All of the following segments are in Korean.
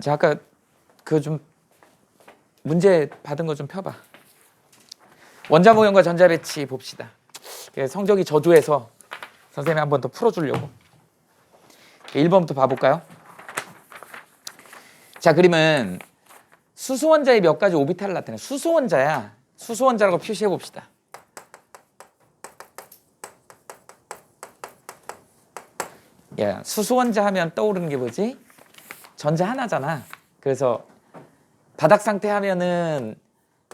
자 아까 그 좀 문제 받은 거 좀 펴봐. 원자 모형과 전자 배치 봅시다. 예, 성적이 저조해서 선생님이 한 번 더 풀어주려고. 1번부터 봐볼까요? 자 그림은 수소원자의 몇 가지 오비탈을 나타내. 수소원자야. 수소원자라고 표시해 봅시다. 야, 수소원자 하면 떠오르는 게 뭐지? 전자 하나잖아. 그래서 바닥 상태 하면은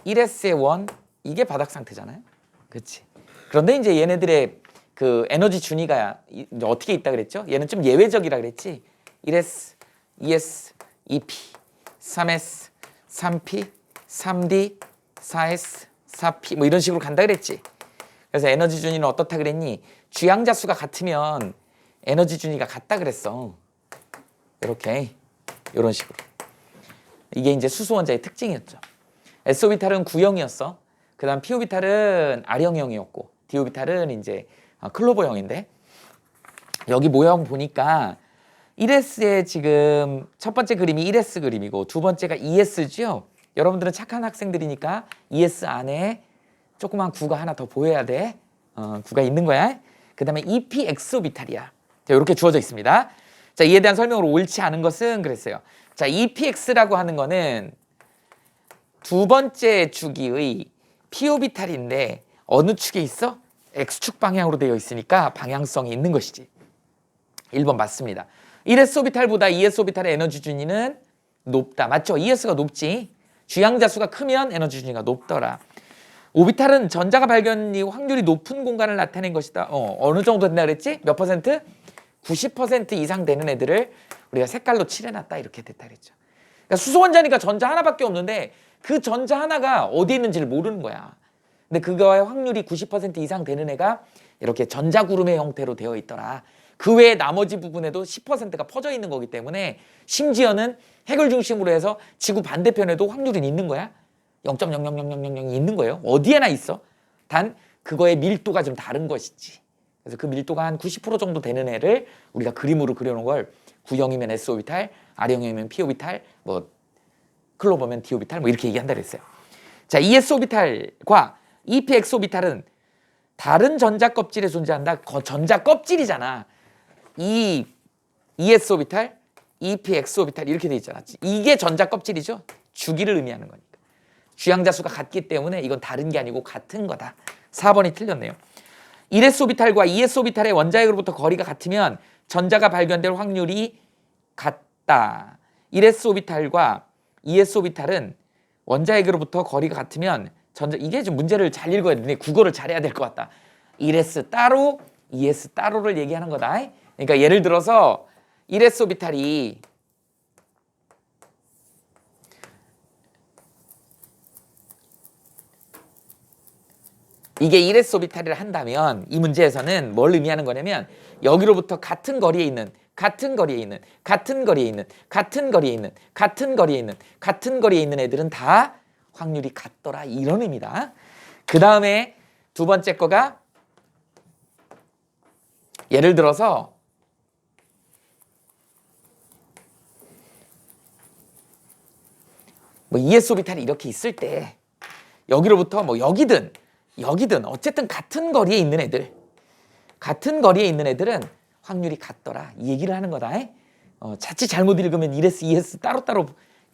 1s의 1 이게 바닥 상태잖아요. 그렇지. 그런데 이제 얘네들의 그 에너지 준위가 어떻게 있다 그랬죠? 얘는 좀 예외적이라 그랬지. 1s, 2s, 2p, 3s, 3p, 3d, 4s, 4p 뭐 이런 식으로 간다 그랬지. 그래서 에너지 준위는 어떻다 그랬니? 주양자 수가 같으면 에너지 준위가 같다 그랬어. 이렇게 이런 식으로. 이게 이제 수소원자의 특징이었죠. S오비탈은 구형이었어. 그 다음 P오비탈은 R형형이었고 D오비탈은 이제 아, 클로버형인데 여기 모형 보니까 1S의 지금 첫 번째 그림이 1S 그림이고 두 번째가 2S죠. 여러분들은 착한 학생들이니까 2S 안에 조그만 구가 하나 더 보여야 돼. 어, 구가 있는 거야. 그 다음에 EP 엑소비탈이야. 자, 이렇게 주어져 있습니다. 자, 이에 대한 설명으로 옳지 않은 것은 그랬어요. 자, EPX라고 하는 거는 두 번째 주기의 P오비탈인데 어느 축에 있어? X축 방향으로 되어 있으니까 방향성이 있는 것이지. 1번 맞습니다. 1S 오비탈보다 2S 오비탈의 에너지 준위는 높다. 맞죠? 2S가 높지. 주양자 수가 크면 에너지 준위가 높더라. 오비탈은 전자가 발견이 확률이 높은 공간을 나타낸 것이다. 어, 어느 정도 된다 그랬지? 몇 퍼센트? 90% 이상 되는 애들을 우리가 색깔로 칠해놨다 이렇게 됐다 그랬죠. 그러니까 수소 원자니까 전자 하나밖에 없는데 그 전자 하나가 어디 있는지를 모르는 거야. 근데 그거의 확률이 90% 이상 되는 애가 이렇게 전자구름의 형태로 되어 있더라. 그 외에 나머지 부분에도 10%가 퍼져 있는 거기 때문에 심지어는 핵을 중심으로 해서 지구 반대편에도 확률은 있는 거야. 0.0000000이 있는 거예요. 어디에나 있어. 단 그거의 밀도가 좀 다른 것이지. 그래서 그 밀도가 한 90% 정도 되는 애를 우리가 그림으로 그려놓은 걸 구형이면 S오비탈, R형이면 P오비탈, 뭐 클로버면 D오비탈 뭐 이렇게 얘기한다 그랬어요. 자, ES오비탈과 EPX오비탈은 다른 전자 껍질에 존재한다. 거- 전자 껍질이잖아. 이 ES오비탈, EPX오비탈 이렇게 돼 있잖아. 이게 전자 껍질이죠. 주기를 의미하는 거니까. 주양자 수가 같기 때문에 이건 다른 게 아니고 같은 거다. 4번이 틀렸네요. 1s 오비탈과 2s 오비탈의 원자핵으로부터 거리가 같으면 전자가 발견될 확률이 같다. 1s 오비탈과 2s 오비탈은 원자핵으로부터 거리가 같으면 전자 이게 좀 문제를 잘 읽어야 되네. 국어를 잘해야 될 것 같다. 1s 따로 2s 따로를 얘기하는 거다. 그러니까 예를 들어서 1s 오비탈이 이게 1s 오비탈이라 한다면 이 문제에서는 뭘 의미하는 거냐면 여기로부터 같은 거리에 있는 같은 거리에 있는 같은 거리에 있는 같은 거리에 있는 같은 거리에 있는 같은 거리에 있는 애들은 다 확률이 같더라 이런 의미다. 그 다음에 두 번째 거가 예를 들어서 뭐 ES 오비탈이 이렇게 있을 때 여기로부터 뭐 여기든 여기든 어쨌든 같은 거리에 있는 애들 같은 거리에 있는 애들은 확률이 같더라 이 얘기를 하는 거다. 어, 자칫 잘못 읽으면 1S, 2S 따로따로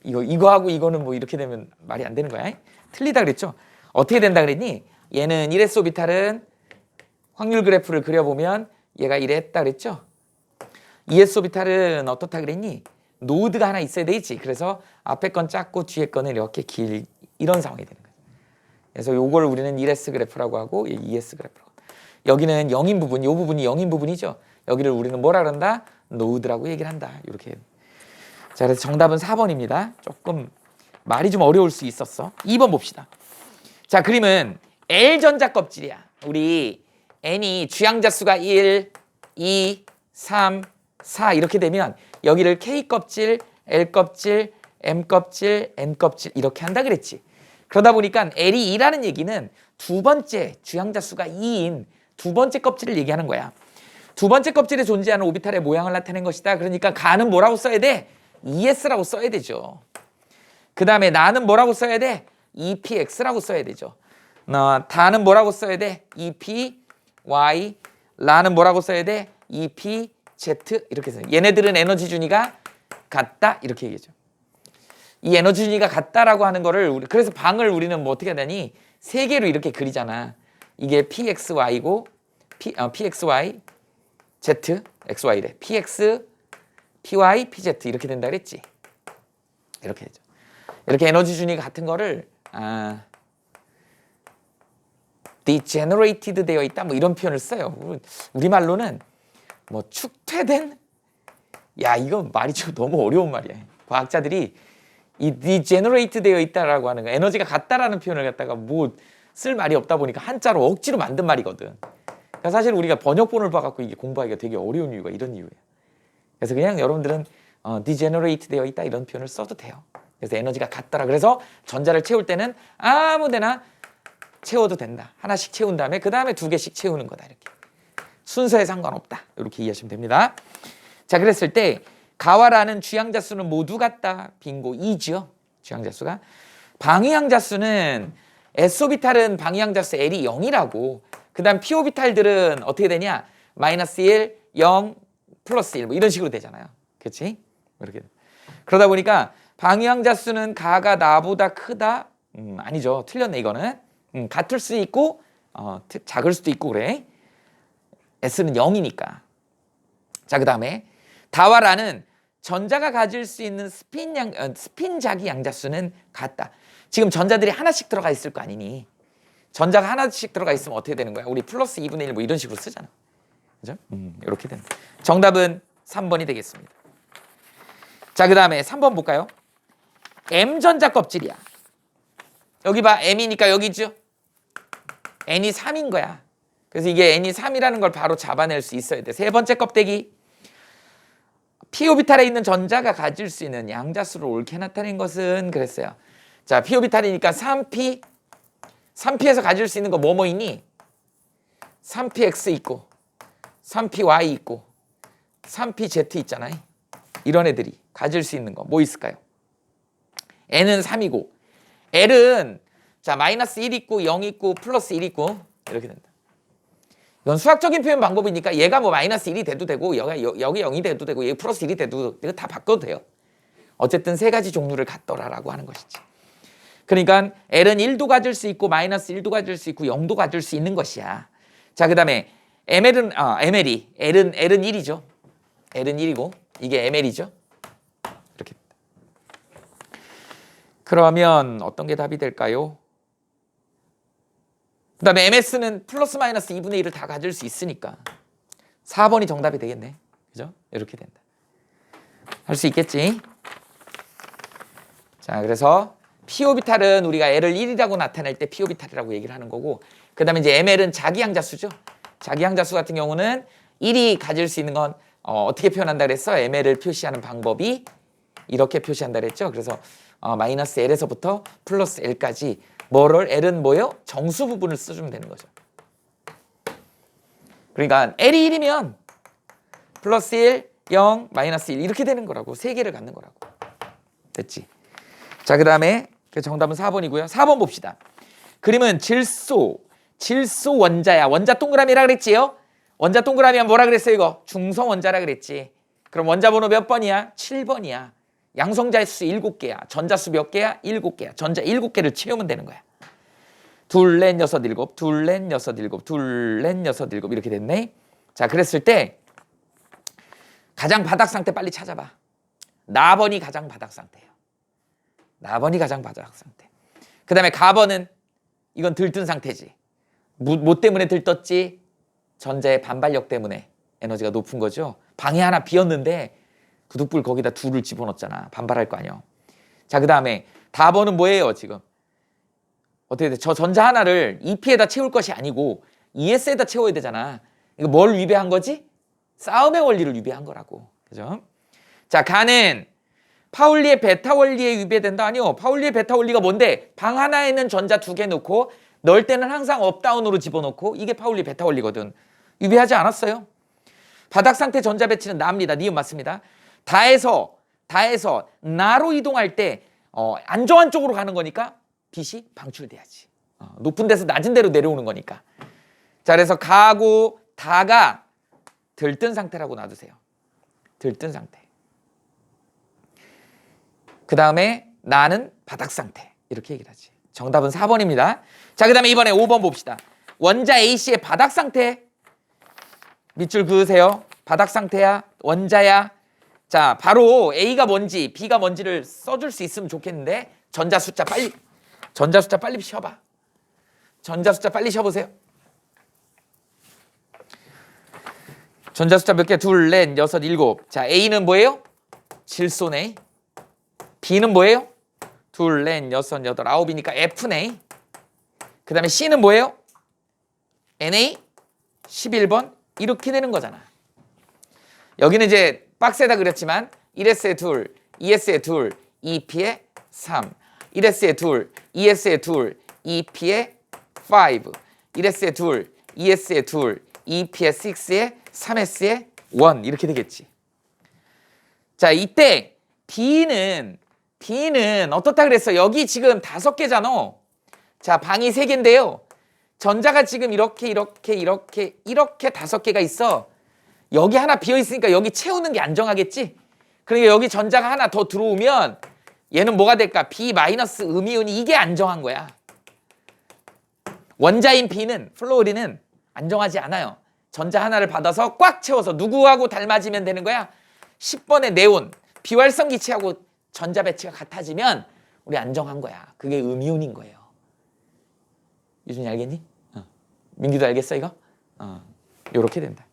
이거 이거하고 이거는 뭐 이렇게 되면 말이 안 되는 거야. 틀리다 그랬죠. 어떻게 된다 그랬니? 얘는 1S 오비탈은 확률 그래프를 그려보면 얘가 이랬다 그랬죠. ES 오비탈은 어떻다 그랬니? 노드가 하나 있어야 되지. 그래서 앞에 건 작고 뒤에 거는 이렇게 길 이런 상황이 되는. 그래서 요걸 우리는 1S 그래프라고 하고 2S 그래프라고. 여기는 0인 부분, 요 부분이 0인 부분이죠. 여기를 우리는 뭐라 그런다? 노드라고 얘기를 한다. 이렇게. 자, 그래서 정답은 4번입니다. 조금 말이 좀 어려울 수 있었어. 2번 봅시다. 자, 그림은 L 전자 껍질이야. 우리 N이 주양자 수가 1, 2, 3, 4 이렇게 되면 여기를 K 껍질, L 껍질, M 껍질, N 껍질 이렇게 한다 그랬지. 그러다 보니까 L이 2라는 얘기는 두 번째 주양자 수가 2인 두 번째 껍질을 얘기하는 거야. 두 번째 껍질에 존재하는 오비탈의 모양을 나타낸 것이다. 그러니까 가는 뭐라고 써야 돼? ES라고 써야 되죠. 그 다음에 나는 뭐라고 써야 돼? EPX라고 써야 되죠. 어, 다는 뭐라고 써야 돼? EPY. 라는 뭐라고 써야 돼? EPZ. 이렇게 써요. 얘네들은 에너지 준위가 같다. 이렇게 얘기하죠. 이 에너지 준위가 같다라고 하는 거를 우리, 그래서 방을 우리는 뭐 어떻게 하다니 세 개로 이렇게 그리잖아. 이게 PXY고 P, 어, PXY, Z, XY래. PX, PY, PZ 이렇게 된다 그랬지. 이렇게 되죠. 이렇게 에너지 준위가 같은 거를 아, degenerated 되어 있다 뭐 이런 표현을 써요. 우리 말로는 뭐 축퇴된 야 이거 말이 좀 너무 어려운 말이야. 과학자들이 이 degenerate 되어 있다라고 하는 거 에너지가 같다라는 표현을 갖다가 뭐 쓸 말이 없다 보니까 한자로 억지로 만든 말이거든. 그러니까 사실 우리가 번역본을 봐갖고 이게 공부하기가 되게 어려운 이유가 이런 이유예요. 그래서 그냥 여러분들은 어, degenerate 되어 있다 이런 표현을 써도 돼요. 그래서 에너지가 같더라. 그래서 전자를 채울 때는 아무데나 채워도 된다. 하나씩 채운 다음에 그 다음에 두 개씩 채우는 거다 이렇게 순서에 상관없다. 이렇게 이해하시면 됩니다. 자 그랬을 때 가와라는 주양자 수는 모두 같다. 빙고 2죠. 주양자 수가 방위양자 수는 S오비탈은 방위양자 수 L이 0이라고 그 다음 P오비탈들은 어떻게 되냐? 마이너스 1, 0, 플러스 1 뭐 이런 식으로 되잖아요. 그렇지? 이렇게 그러다 보니까 방위양자 수는 가가 나보다 크다? 음, 아니죠. 틀렸네 이거는. 음, 같을 수 있고 어, 트- 작을 수도 있고 그래. S는 0이니까. 자, 그 다음에 다와라는 전자가 가질 수 있는 스핀 양 어, 스핀 자기 양자수는 같다. 지금 전자들이 하나씩 들어가 있을 거 아니니. 전자가 하나씩 들어가 있으면 어떻게 되는 거야? 우리 플러스 2분의 1 뭐 이런 식으로 쓰잖아. 그죠? 음, 이렇게 된다. 정답은 3번이 되겠습니다. 자, 그 다음에 3번 볼까요? M 전자 껍질이야. 여기 봐. M이니까 여기 있죠? N이 3인 거야. 그래서 이게 N이 3이라는 걸 바로 잡아낼 수 있어야 돼. 세 번째 껍데기. P 오비탈에 있는 전자가 가질 수 있는 양자수를 옳게 나타낸 것은 그랬어요. 자, p 오비탈이니까 3p 3p에서 가질 수 있는 거 뭐뭐 있니? 3px 있고 3py 있고 3pz 있잖아요. 이런 애들이 가질 수 있는 거 뭐 있을까요? n은 3이고 l은 자 마이너스 1 있고 0 있고 플러스 1 있고 이렇게 된다. 이건 수학적인 표현 방법이니까 얘가 뭐 마이너스 1이 돼도 되고 여기 여기 0이 돼도 되고 얘 플러스 1이 돼도 이거 다 바꿔도 돼요. 어쨌든 세 가지 종류를 갖더라라고 하는 것이지. 그러니까 L은 1도 가질 수 있고 마이너스 1도 가질 수 있고 0도 가질 수 있는 것이야. 자, 그 다음에 ML은 아, ML이 L은 L은 1이죠. L은 1이고 이게 ML이죠. 이렇게. 그러면 어떤 게 답이 될까요? 그 다음에 MS는 플러스 마이너스 2분의 1을 다 가질 수 있으니까 4번이 정답이 되겠네. 그죠? 이렇게 된다. 할 수 있겠지? 자, 그래서 p 오비탈은 우리가 L을 1이라고 나타낼 때 p 오비탈이라고 얘기를 하는 거고 그 다음에 이제 ML은 자기양자수죠. 자기양자수 같은 경우는 1이 가질 수 있는 건 어, 어떻게 표현한다 그랬어? ML을 표시하는 방법이 이렇게 표시한다 그랬죠. 그래서 어, 마이너스 L에서부터 플러스 L까지 뭐를 L은 뭐요? 정수 부분을 써주면 되는 거죠. 그러니까 L이 1이면 플러스 1, 0, 마이너스 1 이렇게 되는 거라고 세 개를 갖는 거라고 됐지? 자, 그 다음에 정답은 4번이고요. 4번 봅시다. 그림은 질소, 질소 원자야. 원자 동그라미라 그랬지요? 원자 동그라미면 뭐라 그랬어요, 이거? 중성 원자라 그랬지. 그럼 원자 번호 몇 번이야? 7번이야. 양성자 수 7개야. 전자수 몇 개야? 7개야. 전자 7개를 채우면 되는 거야. 둘, 넷, 여섯, 일곱, 둘, 넷, 여섯, 일곱, 둘, 넷, 여섯, 일곱 이렇게 됐네. 자, 그랬을 때 가장 바닥 상태 빨리 찾아봐. 나번이 가장 바닥 상태예요. 나번이 가장 바닥 상태. 그 다음에 가번은 이건 들뜬 상태지. 뭐, 뭐 때문에 들떴지? 전자의 반발력 때문에 에너지가 높은 거죠. 방에 하나 비었는데 구둑불 거기다 둘을 집어넣었잖아. 반발할 거 아니야. 자, 그 다음에 다번은 뭐예요, 지금? 어떻게 돼? 저 전자 하나를 EP에다 채울 것이 아니고 ES에다 채워야 되잖아. 이거 뭘 위배한 거지? 싸움의 원리를 위배한 거라고. 그죠? 자, 가는 파울리의 베타 원리에 위배된다? 아니요. 파울리의 베타 원리가 뭔데? 방 하나에는 전자 두 개 넣고 넣을 때는 항상 업다운으로 집어넣고 이게 파울리 베타 원리거든. 위배하지 않았어요. 바닥 상태 전자 배치는 나입니다. 니은 맞습니다. 다에서 다해서 나로 이동할 때 어, 안정한 쪽으로 가는 거니까 빛이 방출돼야지. 어, 높은 데서 낮은 데로 내려오는 거니까. 자, 그래서 가고 다가 들뜬 상태라고 놔두세요. 들뜬 상태. 그 다음에 나는 바닥 상태. 이렇게 얘기를 하지. 정답은 4번입니다. 자, 그 다음에 이번에 5번 봅시다. 원자 A씨의 바닥 상태. 밑줄 그으세요. 바닥 상태야. 원자야. 자, 바로 A가 뭔지, B가 뭔지를 써줄 수 있으면 좋겠는데 전자 숫자 빨리, 전자 숫자 빨리 쉬어봐. 전자 숫자 빨리 쉬어보세요. 전자 숫자 몇 개? 둘, 넷, 여섯, 일곱. 자, A는 뭐예요? 질소네. B는 뭐예요? 둘, 넷, 여섯, 여덟, 아홉이니까 F네. 그 다음에 C는 뭐예요? NA 11번 이렇게 되는 거잖아. 여기는 이제 박스에다 그렸지만 1S에 둘, 2S에 둘, 2P에 3, 1S에 둘, 2S에 둘, 2P에 5, 1S에 둘, 2S에 둘, 2P에 6에 3S에 1 이렇게 되겠지. 자, 이때 B는 B는 어떻다 그랬어? 여기 지금 다섯 개잖아. 자, 방이 세 개인데요. 전자가 지금 이렇게 이렇게 이렇게 이렇게 다섯 개가 있어. 여기 하나 비어 있으니까 여기 채우는 게 안정하겠지? 그러니까 여기 전자가 하나 더 들어오면 얘는 뭐가 될까? B 마이너스 음이온이 이게 안정한 거야. 원자인 B는 플로리는 안정하지 않아요. 전자 하나를 받아서 꽉 채워서 누구하고 닮아지면 되는 거야? 10번의 네온 비활성 기체하고 전자 배치가 같아지면 우리 안정한 거야. 그게 음이온인 거예요. 유준이 알겠니? 어. 민기도 알겠어 이거? 어. 요렇게 된다.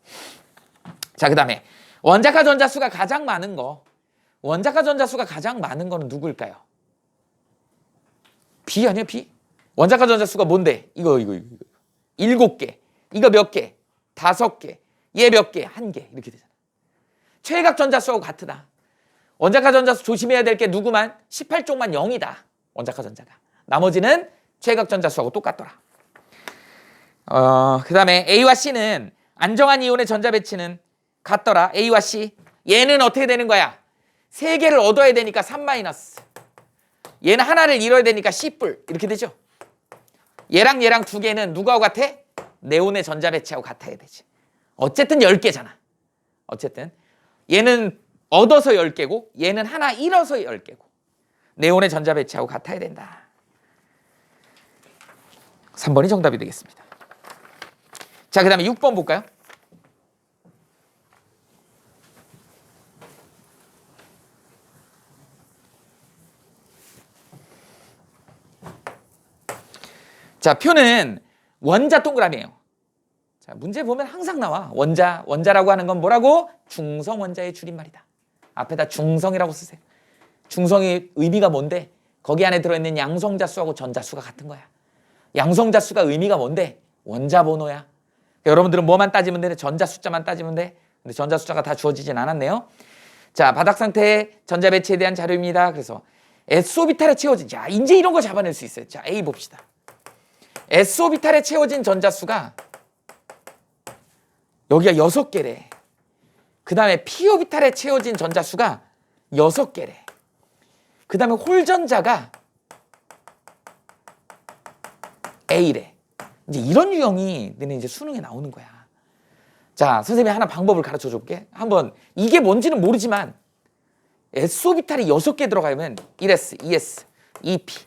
자, 그 다음에 원자가 전자수가 가장 많은 거. 원자가 전자수가 가장 많은 거는 누구일까요? B 아니야, B? 원자가 전자수가 뭔데? 이거 이거 이거. 일곱 개. 이거 몇 개? 다섯 개. 얘 몇 개? 한 개. 이렇게 되잖아. 최각 전자수하고 같으다. 원자가 전자수 조심해야 될 게 누구만? 18쪽만 0이다. 원자가 전자가. 나머지는 최각 전자수하고 똑같더라. 어, 그 다음에 A와 C는 안정한 이온의 전자 배치는 같더라. A와 C. 얘는 어떻게 되는 거야? 세 개를 얻어야 되니까 3 마이너스. 얘는 하나를 잃어야 되니까 C뿔. 이렇게 되죠. 얘랑 얘랑 두 개는 누구하고 같아? 네온의 전자 배치하고 같아야 되지. 어쨌든 10개잖아. 어쨌든 얘는 얻어서 10개고 얘는 하나 잃어서 10개고 네온의 전자 배치하고 같아야 된다. 3번이 정답이 되겠습니다. 자, 그 다음에 6번 볼까요? 자, 표는 원자 동그라미예요. 자, 문제 보면 항상 나와. 원자, 원자라고 하는 건 뭐라고? 중성 원자의 줄임말이다. 앞에다 중성이라고 쓰세요. 중성의 의미가 뭔데? 거기 안에 들어있는 양성자 수하고 전자수가 같은 거야. 양성자 수가 의미가 뭔데? 원자 번호야. 그러니까 여러분들은 뭐만 따지면 되는 전자 숫자만 따지면 돼. 근데 전자 숫자가 다 주어지진 않았네요. 자, 바닥 상태의 전자 배치에 대한 자료입니다. 그래서 S오비탈에 채워진 자, 이제 이런 거 잡아낼 수 있어요. 자, A 봅시다. S오비탈에 채워진 전자수가 여기가 여섯 개래. 그 다음에 P오비탈에 채워진 전자수가 여섯 개래. 그 다음에 홀전자가 A래. 이제 이런 유형이 너네 이제 수능에 나오는 거야. 자, 선생님이 하나 방법을 가르쳐 줄게. 한번 이게 뭔지는 모르지만 S오비탈이 여섯 개 들어가면 1S, 2S, 2P,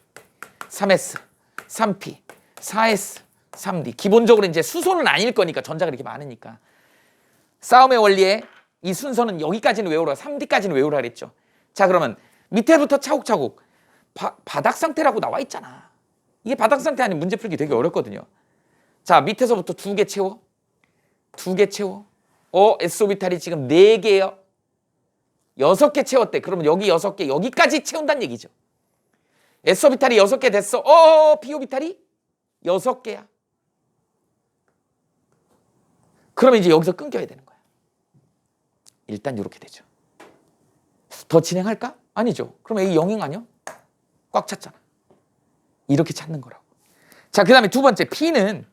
3S, 3P, 4S, 3D. 기본적으로 이제 수소는 아닐 거니까 전자가 이렇게 많으니까. 싸움의 원리에 이 순서는 여기까지는 외우라, 3D까지는 외우라 그랬죠. 자, 그러면 밑에부터 차곡차곡 바, 바닥 상태라고 나와 있잖아. 이게 바닥 상태 아니면 문제 풀기 되게 어렵거든요. 자, 밑에서부터 두 개 채워. 두 개 채워. 어, S오비탈이 지금 네 개요. 여섯 개 채웠대. 그러면 여기 여섯 개, 여기까지 채운다는 얘기죠. S오비탈이 여섯 개 됐어. 어, P오비탈이 여섯 개야. 그러면 이제 여기서 끊겨야 되는 거야. 일단 이렇게 되죠. 더 진행할까? 아니죠. 그럼 A 0인 아니야? 꽉 찼잖아. 이렇게 찾는 거라고. 자, 그 다음에 두 번째 P는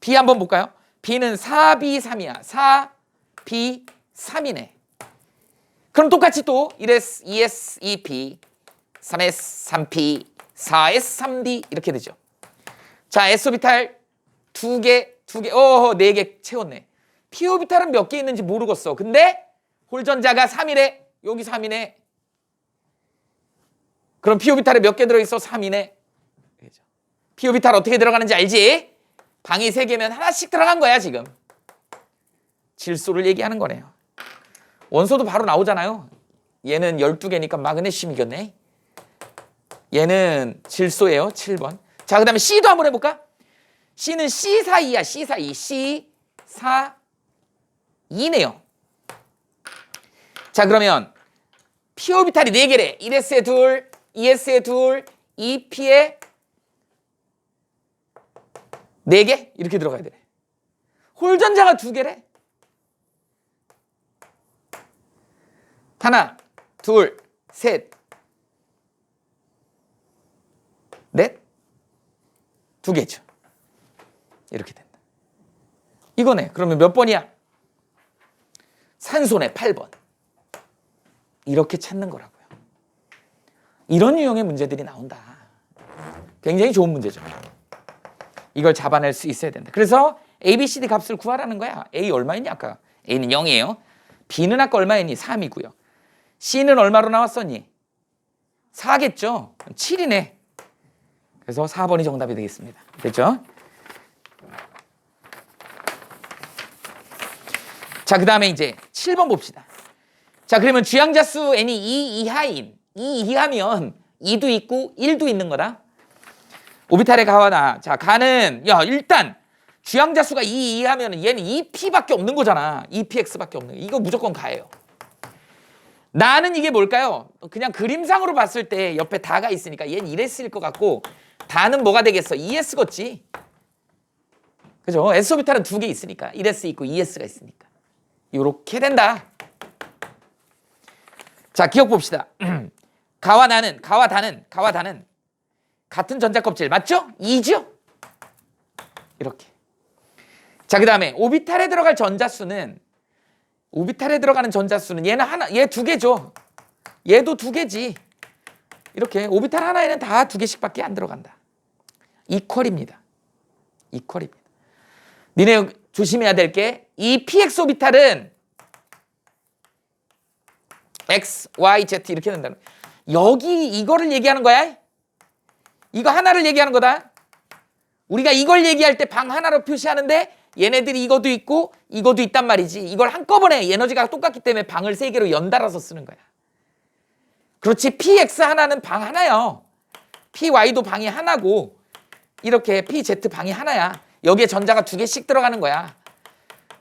B 한번 볼까요? B는 4B3이야. 4B3이네. 그럼 똑같이 또 1S, 2S, 2P, 3S, 3P, 4S, 3D 이렇게 되죠. 자, S오비탈 두 개, 두 개, 어, 네개 채웠네. P오비탈은 몇 개 있는지 모르겠어. 근데 홀전자가 3이래. 여기 3이네. 그럼 P오비탈에 몇 개 들어있어? 3이네. P오비탈 어떻게 들어가는지 알지? 방이 세 개면 하나씩 들어간 거야, 지금. 질소를 얘기하는 거네요. 원소도 바로 나오잖아요. 얘는 12개니까 마그네슘이겠네. 얘는 질소예요. 7번. 자, 그 다음에 C도 한번 해 볼까? C는 C42야. C42. C42네요. 자, 그러면 p 오비탈이 4개래. 1s에 둘, 2s에 둘, 2p에 4개? 이렇게 들어가야 되네. 홀전자가 2개래. 하나, 둘, 셋, 넷, 두 개죠. 이렇게 된다. 이거네. 그러면 몇 번이야? 산소네, 8번. 이렇게 찾는 거라고요. 이런 유형의 문제들이 나온다. 굉장히 좋은 문제죠. 이걸 잡아낼 수 있어야 된다. 그래서 A, B, C, D 값을 구하라는 거야. A 얼마였니 아까? A는 0이에요. B는 아까 얼마였니? 3이고요. C는 얼마로 나왔었니? 4겠죠? 7이네. 그래서 4번이 정답이 되겠습니다. 됐죠? 자, 그 다음에 이제 7번 봅시다. 자, 그러면 주양자 수 n이 2 이하인, 2 이하면 2도 있고 1도 있는 거다. 오비탈의 가와나. 자, 가는, 야, 일단 주양자 수가 2 이하면 얘는 2p밖에 없는 거잖아. 2px밖에 없는 거. 이거 무조건 가예요. 나는 이게 뭘까요? 그냥 그림상으로 봤을 때 옆에 다가 있으니까 얘는 1s일 것 같고 다는 뭐가 되겠어? 2s겠지. 그죠? S 오비탈은 두 개 있으니까 1s 있고 2s가 있으니까 이렇게 된다. 자 기억 봅시다. 가와 나는 가와 다는 가와 다는 같은 전자 껍질 맞죠? 2죠? 이렇게. 자 그다음에 오비탈에 들어갈 전자 수는 오비탈에 들어가는 전자 수는 얘는 하나 얘 두 개죠. 얘도 두 개지. 이렇게 오비탈 하나에는 다 두 개씩밖에 안 들어간다. 이퀄입니다. 이퀄입니다. 니네 조심해야 될 게 이 px 오비탈은 x, y, z 이렇게 된다는 여기 이거를 얘기하는 거야. 이거 하나를 얘기하는 거다. 우리가 이걸 얘기할 때 방 하나로 표시하는데 얘네들이 이것도 있고 이것도 있단 말이지. 이걸 한꺼번에 에너지가 똑같기 때문에 방을 세 개로 연달아서 쓰는 거야. 그렇지. px 하나는 방 하나요. py도 방이 하나고 이렇게 pz 방이 하나야. 여기에 전자가 두 개씩 들어가는 거야.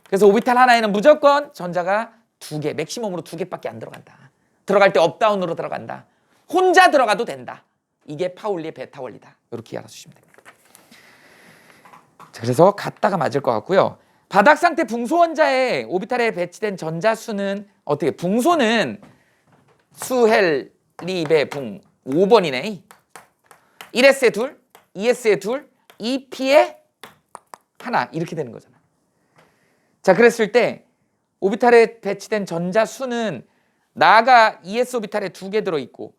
그래서 오비탈 하나에는 무조건 전자가 두 개, 맥시멈으로 두 개밖에 안 들어간다. 들어갈 때 업다운으로 들어간다. 혼자 들어가도 된다. 이게 파울리의 베타 원리다. 이렇게 알아주시면 됩니다. 자, 그래서 같다가 맞을 것 같고요. 바닥 상태 붕소 원자에 오비탈에 배치된 전자 수는 어떻게? 붕소는 수헬 리베 붕 5번이네. 1s에 둘, 2s에 둘, 2p에 하나 이렇게 되는 거잖아. 자, 그랬을 때 오비탈에 배치된 전자 수는 나가 2s 오비탈에 두 개 들어 있고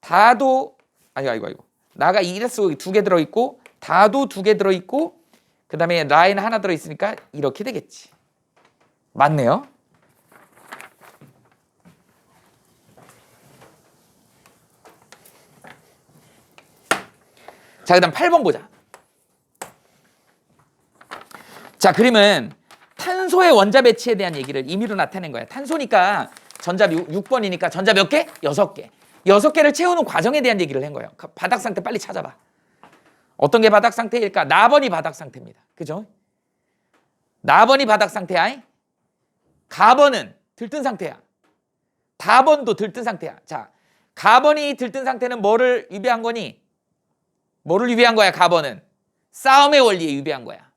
다도 아니 아이고 아이고 나가 2s 두 개 들어 있고 다도 두 개 들어 있고 그다음에 라인 하나 들어 있으니까 이렇게 되겠지. 맞네요. 자, 그 다음 8번 보자. 자, 그림은 탄소의 원자 배치에 대한 얘기를 임의로 나타낸 거야. 탄소니까 전자 6, 번이니까 전자 몇 개? 6개. 6개를 채우는 과정에 대한 얘기를 한 거예요. 바닥 상태 빨리 찾아봐. 어떤 게 바닥 상태일까? 나번이 바닥 상태입니다. 그죠? 나번이 바닥 상태야. 가번은 들뜬 상태야. 다번도 들뜬 상태야. 자, 가번이 들뜬 상태는 뭐를 위배한 거니? 뭐를 위배한 거야, 가번은? 싸움의 원리에 위배한 거야.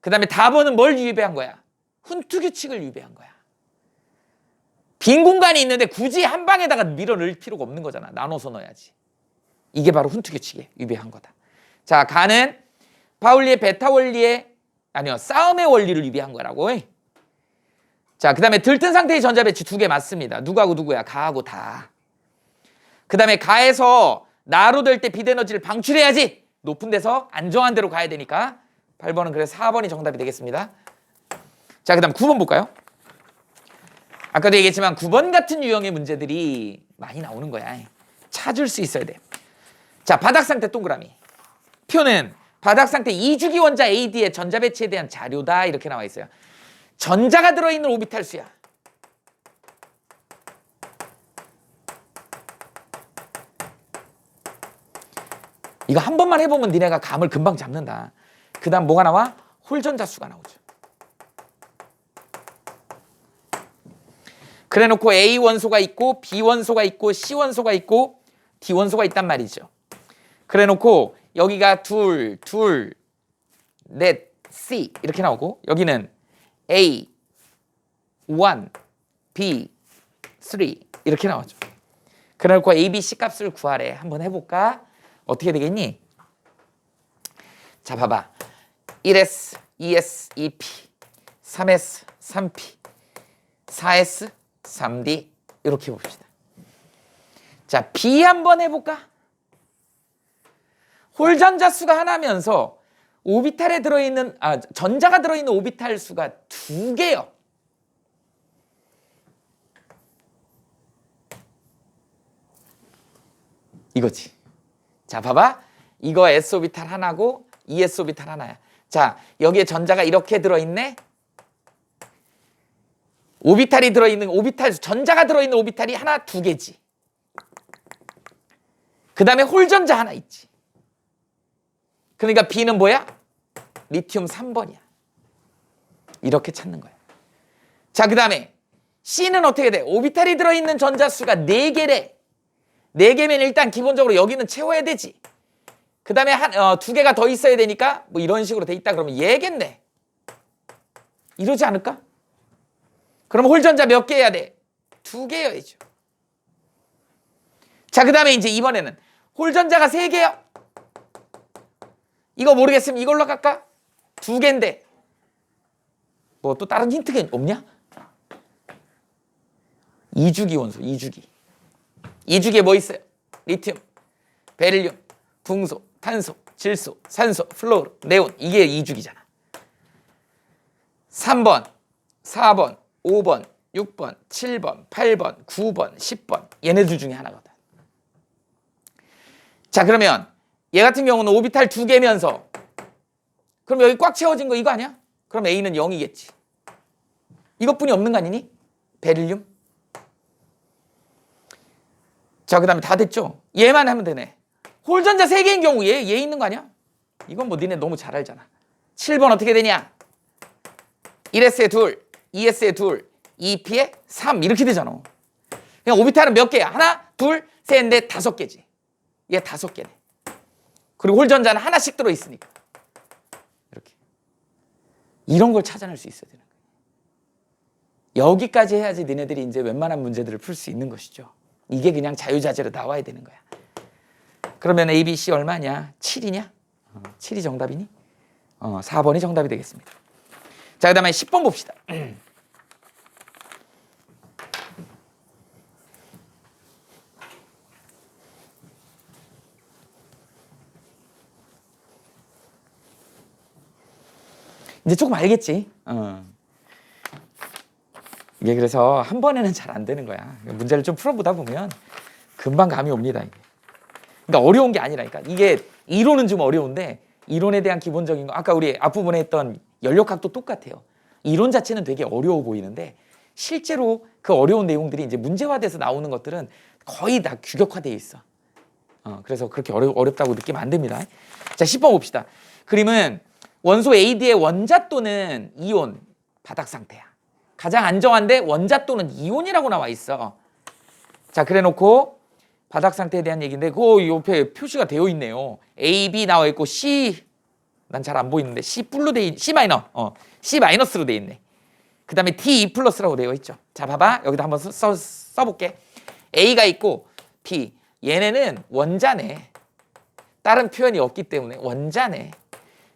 그 다음에 다번은 뭘 위배한 거야? 훈투 규칙을 위배한 거야. 빈 공간이 있는데 굳이 한 방에다가 밀어 넣을 필요가 없는 거잖아. 나눠서 넣어야지. 이게 바로 훈투 규칙에 위배한 거다. 자, 가는 파울리의 베타 원리에 아니요 싸움의 원리를 위배한 거라고. 자, 그 다음에 들뜬 상태의 전자 배치 두 개 맞습니다. 누구하고 누구야? 가하고 다. 그 다음에 가에서 나로 될때 비대너지를 방출해야지. 높은 데서 안정한 데로 가야 되니까 8번은 그래서 4번이 정답이 되겠습니다. 자, 그 다음 9번 볼까요? 아까도 얘기했지만 9번 같은 유형의 문제들이 많이 나오는 거야. 찾을 수 있어야 돼. 자, 바닥 상태 동그라미. 표는 바닥 상태 2주기 원자 AD의 전자 배치에 대한 자료다 이렇게 나와 있어요. 전자가 들어있는 오비탈 수야. 이거 한 번만 해보면 니네가 감을 금방 잡는다. 그 다음 뭐가 나와? 홀전자 수가 나오죠. 그래 놓고 A 원소가 있고 B 원소가 있고 C 원소가 있고 D 원소가 있단 말이죠. 그래 놓고 여기가 둘, 둘, 넷, C 이렇게 나오고 여기는 A, 1, B, 3 이렇게 나오죠. 그래 놓고 A, B, C 값을 구하래. 한번 해볼까? 어떻게 되겠니? 자 봐봐. 1S, 2S, 2P, 3S, 3P, 4S, 3D 이렇게 봅시다. 자 B 한번 해볼까? 홀전자 수가 하나면서 오비탈에 들어있는 아 전자가 들어있는 오비탈 수가 두 개요. 이거지. 자 봐봐. 이거 S 오비탈 하나고 ES 오비탈 하나야. 자 여기에 전자가 이렇게 들어있네. 오비탈이 들어있는 오비탈 전자가 들어있는 오비탈이 하나 두 개지. 그 다음에 홀전자 하나 있지. 그러니까 B는 뭐야? 리튬 3번이야. 이렇게 찾는 거야. 자, 그 다음에 C는 어떻게 돼? 오비탈이 들어있는 전자 수가 4개래. 4개면 일단 기본적으로 여기는 채워야 되지. 그 다음에 한, 어, 두 개가 더 있어야 되니까 뭐 이런 식으로 돼 있다 그러면 얘겠네. 이러지 않을까? 그럼 홀전자 몇 개 해야 돼? 두 개여야죠. 자, 그 다음에 이제 이번에는 홀전자가 세 개요. 이거 모르겠으면 이걸로 갈까? 두 개인데. 뭐 또 다른 힌트가 없냐? 이주기 원소, 이주기. 이주기에 뭐 있어요? 리튬, 베릴륨, 붕소, 탄소, 질소, 산소, 플로르, 네온. 이게 이주기잖아. 3번, 4번, 5번, 6번, 7번, 8번, 9번, 10번. 얘네들 중에 하나거든. 자, 그러면 얘 같은 경우는 오비탈 두 개면서 그럼 여기 꽉 채워진 거 이거 아니야? 그럼 A는 0이겠지. 이것뿐이 없는 거 아니니? 베릴륨. 자, 그 다음에 다 됐죠? 얘만 하면 되네. 홀전자 세개인 경우 얘, 얘 있는 거 아니야? 이건 뭐 니네 너무 잘 알잖아. 7번 어떻게 되냐? 1S에 둘, 2S에 둘, 2P에 3 이렇게 되잖아. 그냥 오비탈은 몇 개야? 하나, 둘, 셋, 넷, 다섯 개지. 얘 다섯 개네. 그리고 홀전자는 하나씩 들어 있으니까. 이렇게. 이런 걸 찾아낼 수 있어야 되는 거예요. 여기까지 해야지 너네들이 이제 웬만한 문제들을 풀 수 있는 것이죠. 이게 그냥 자유자재로 나와야 되는 거야. 그러면 A, B, C 얼마냐? 7이냐? 어, 7이 정답이니? 어, 4번이 정답이 되겠습니다. 자, 그 다음에 10번 봅시다. 이제 조금 알겠지? 어. 이게 그래서 한 번에는 잘 안 되는 거야. 문제를 좀 풀어보다 보면 금방 감이 옵니다. 이게. 그러니까 어려운 게 아니라니까. 이게 이론은 좀 어려운데 이론에 대한 기본적인 거 아까 우리 앞부분에 했던 연력학도 똑같아요. 이론 자체는 되게 어려워 보이는데 실제로 그 어려운 내용들이 이제 문제화돼서 나오는 것들은 거의 다 규격화돼 있어. 어, 그래서 그렇게 어려, 어렵다고 느끼면 안 됩니다. 자, 10번 봅시다. 그림은 원소 AD의 원자 또는 이온 바닥 상태야. 가장 안정한데 원자 또는 이온이라고 나와 있어. 자, 그래 놓고 바닥 상태에 대한 얘기인데 그 옆에 표시가 되어 있네요. A, B 나와 있고 C 난 잘 안 보이는데 C 플로 돼 있, C 마이너. 어. C 마이너스로 돼 있네. 그 다음에 D 플러스라고 되어 있죠. 자, 봐봐. 여기다 한번 써, 써, 써볼게. A가 있고 B 얘네는 원자네. 다른 표현이 없기 때문에 원자네.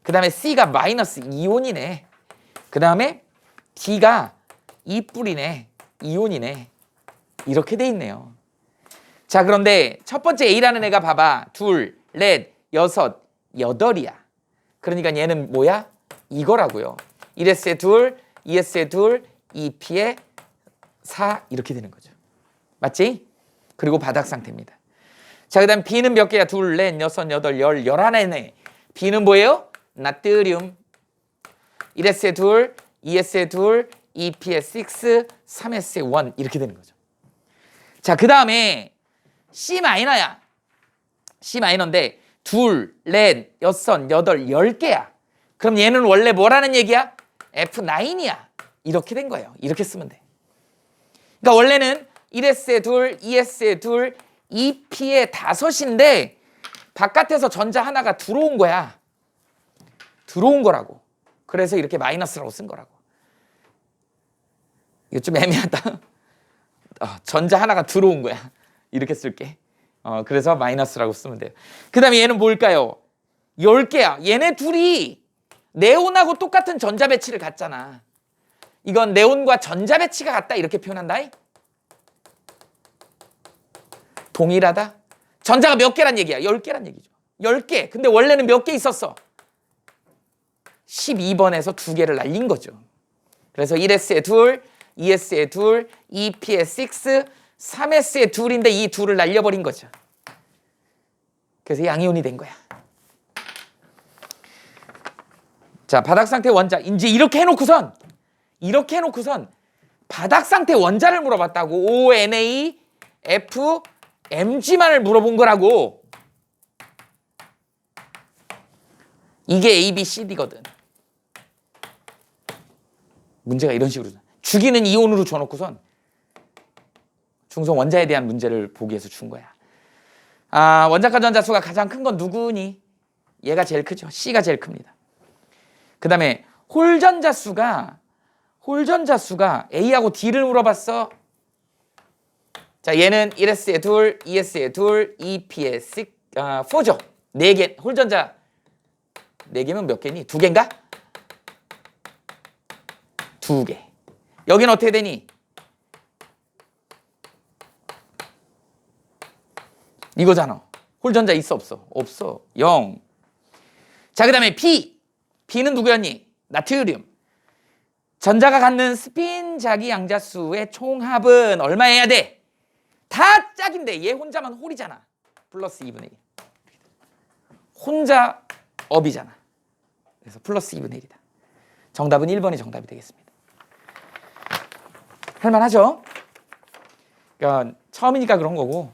그 다음에 C가 마이너스 이온이네. 그 다음에 D가 이 뿌리네. 이온이네. 이렇게 돼 있네요. 자, 그런데 첫 번째 A라는 애가 봐봐. 둘, 넷, 여섯, 여덟이야. 그러니까 얘는 뭐야? 이거라고요. 1S에 둘, 2S에 둘, 2P에 4 이렇게 되는 거죠. 맞지? 그리고 바닥 상태입니다. 자, 그 다음 B는 몇 개야? 둘, 넷, 여섯, 여덟, 열, 열하나네. B는 뭐예요? 나트륨. 1S에 둘, 2S에 둘, 2P에 6, 3S에 1 이렇게 되는 거죠. 자, 그 다음에 C 마이너야. C 마이너인데 둘, 넷, 여섯, 여덟, 열 개야. 그럼 얘는 원래 뭐라는 얘기야? F9이야. 이렇게 된 거예요. 이렇게 쓰면 돼. 그러니까 원래는 1S에 둘, 2S에 둘, 2P에 다섯인데 바깥에서 전자 하나가 들어온 거야. 들어온 거라고. 그래서 이렇게 마이너스라고 쓴 거라고. 이거 좀 애매하다. 어, 전자 하나가 들어온 거야. 이렇게 쓸게. 어, 그래서 마이너스라고 쓰면 돼요. 그 다음에 얘는 뭘까요? 10개야. 얘네 둘이 네온하고 똑같은 전자 배치를 갖잖아. 이건 네온과 전자 배치가 같다 이렇게 표현한다. 동일하다. 전자가 몇 개란 얘기야? 10개란 얘기죠. 10개. 근데 원래는 몇 개 있었어? 12번에서 2개를 날린 거죠. 그래서 1S에 2, ES에 둘, EP에 6, 3S에 둘인데 이 둘을 날려버린 거죠. 그래서 양이온이 된 거야. 자, 바닥 상태 원자. 이제 이렇게 해놓고선, 이렇게 해놓고선 바닥 상태 원자를 물어봤다고. O, N, A, F, MG만을 물어본 거라고. 이게 A, B, C, D거든. 문제가 이런 식으로. 죽이는 이온으로 줘놓고선 중성 원자에 대한 문제를 보기 위해서 준 거야. 아, 원자과 전자수가 가장 큰 건 누구니? 얘가 제일 크죠. C가 제일 큽니다. 그 다음에 홀전자 수가 홀전자 수가 A하고 D를 물어봤어. 자, 얘는 1S에 둘, 2S에 둘, 2P에 6, 아, 4죠. 4개. 홀전자 4개면 몇 개니? 두 개인가? 두 개. 여기는 어떻게 되니? 이거잖아. 홀전자 있어 없어? 없어. 0. 자, 그다음에 P. P는 누구였니? 나트륨. 전자가 갖는 스핀 자기 양자수의 총합은 얼마여야 돼? 다 짝인데 얘 혼자만 홀이잖아. 플러스 2분의 1. 혼자 업이잖아. 그래서 플러스 2분의 1이다. 정답은 1번이 정답이 되겠습니다. 할만하죠? 그러니까 처음이니까 그런 거고.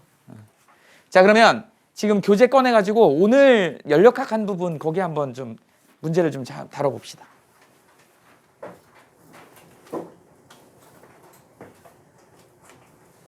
자 그러면 지금 교재 꺼내가지고 오늘 연력학 한 부분 거기 한번 좀 문제를 좀 자- 다뤄봅시다.